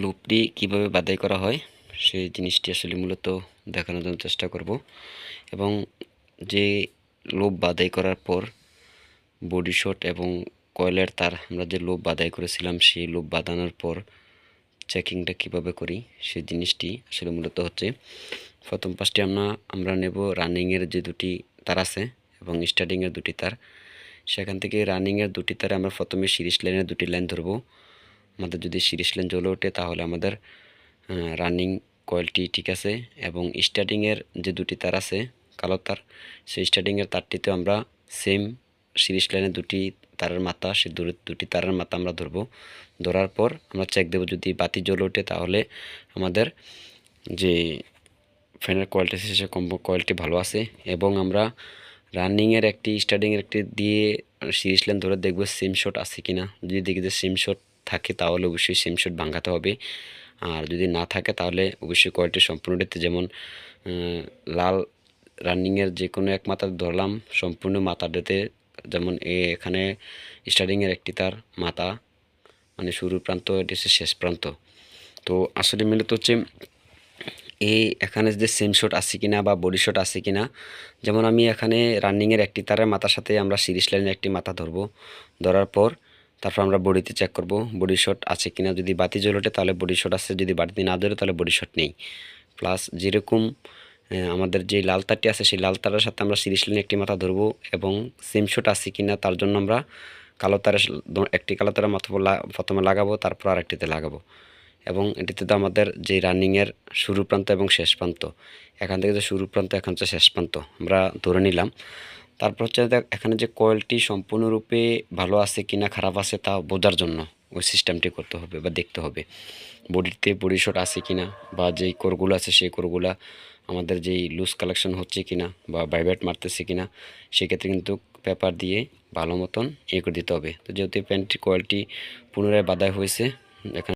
লুপটি কীভাবে বাদাই করা হয়, সেই জিনিসটি আসলে মূলত দেখানোর জন্য চেষ্টা করব। এবং যে লোভ বাদাই করার পর বডি শট এবং কয়লার তার, আমরা যে লোপ বাদাই করেছিলাম, সেই লোপ বাঁধানোর পর চেকিংটা কীভাবে করি সেই জিনিসটি আসলে মূলত হচ্ছে, প্রথম পাঁচটি আমরা আমরা নেব রানিংয়ের যে দুটি তার আছে এবং স্টার্টিংয়ের দুটি তার। সেখান থেকে রানিংয়ের দুটি তারে আমরা প্রথমে সিরিজ লাইনের দুটি লাইন ধরবো। আমাদের যদি সিরিজ লাইন জ্বলে ওঠে, তাহলে আমাদের রানিং কয়েলটি ঠিক আছে এবং স্টার্টিংয়ের যে দুটি তার আছে, কালো তার, সেই স্টার্টিংয়ের তারটিতে আমরা সেম সিরিজ লাইনের দুটি তারের মাথা, সে দুটি তারের মাথা আমরা ধরবো। ধরার পর আমরা চেক দেবো যদি বাতি জ্বলে ওঠে, তাহলে আমাদের যে ফ্যানের কোয়ালিটি আছে, সে কম্প কোয়ালিটি ভালো আছে এবং আমরা রানিংয়ের একটি স্টার্টিংয়ের একটি দিয়ে সিরিজ লাইন ধরে দেখব সিম শট আছে কি না যদি দেখি যে সিম শট থাকে তাহলে অবশ্যই সিম শট ভাঙাতে হবে। আর যদি না থাকে তাহলে অবশ্যই কোয়ালিটি সম্পূর্ণটিতে যেমন লাল রানিংয়ের যে কোনো এক মাথা ধরলাম, সম্পূর্ণ মাথাটাতে যেমন এ এখানে স্টার্টিংয়ের একটি তার মাথা মানে শুরুর প্রান্ত, এটি হচ্ছে শেষ প্রান্ত। তো আসলে মূলত হচ্ছে এই এখানে যে সেম শট আছে কিনা বা বডি শট আছে কিনা, যেমন আমি এখানে রানিংয়ের একটি তারের মাথার সাথে আমরা সিরিজ লাইনের একটি মাথা ধরবো। ধরার পর তারপর আমরা বডিতে চেক করব বডি শট আছে কিনা যদি বাতি জ্বলে ওঠে তাহলে বডি শট আছে, যদি বাতি না ধরে তাহলে বডি শট নেই। প্লাস যেরকম আমাদের যে লাল তারটি আছে সেই লাল তারের সাথে আমরা সিরিজ লাইনে একটি মাথা ধরবো এবং সিম শট আছে কিনা তার জন্য আমরা কালো তারের একটি কালো তারের মাথা প্রথমে লাগাবো, তারপর আরেকটিতে লাগাবো। এবং এটিতে তো আমাদের যে রানিংয়ের শুরু প্রান্ত এবং শেষ প্রান্ত, এখান থেকে যে শুরু প্রান্ত, এখান হচ্ছে শেষ প্রান্ত আমরা ধরে নিলাম। তারপর হচ্ছে দেখ, এখানে যে কয়েলটি সম্পূর্ণরূপে ভালো আছে কিনা, খারাপ আছে তা বোঝার জন্য ওই সিস্টেমটি করতে হবে বা দেখতে হবে। বডিতে বডি শট আছে কিনা বা যেই কোরগুলো আছে সেই কোরগুলা আমাদের যেই লুজ কালেকশন হচ্ছে কিনা বা ভাইব্রেট মারতেছে কিনা, সেক্ষেত্রে কিন্তু পেপার দিয়ে ভালো মতন ইয়ে করে দিতে হবে। তো যেহেতু প্যান্টটি কোয়ালিটি পুনরায় বাধাই হয়েছে, এখানে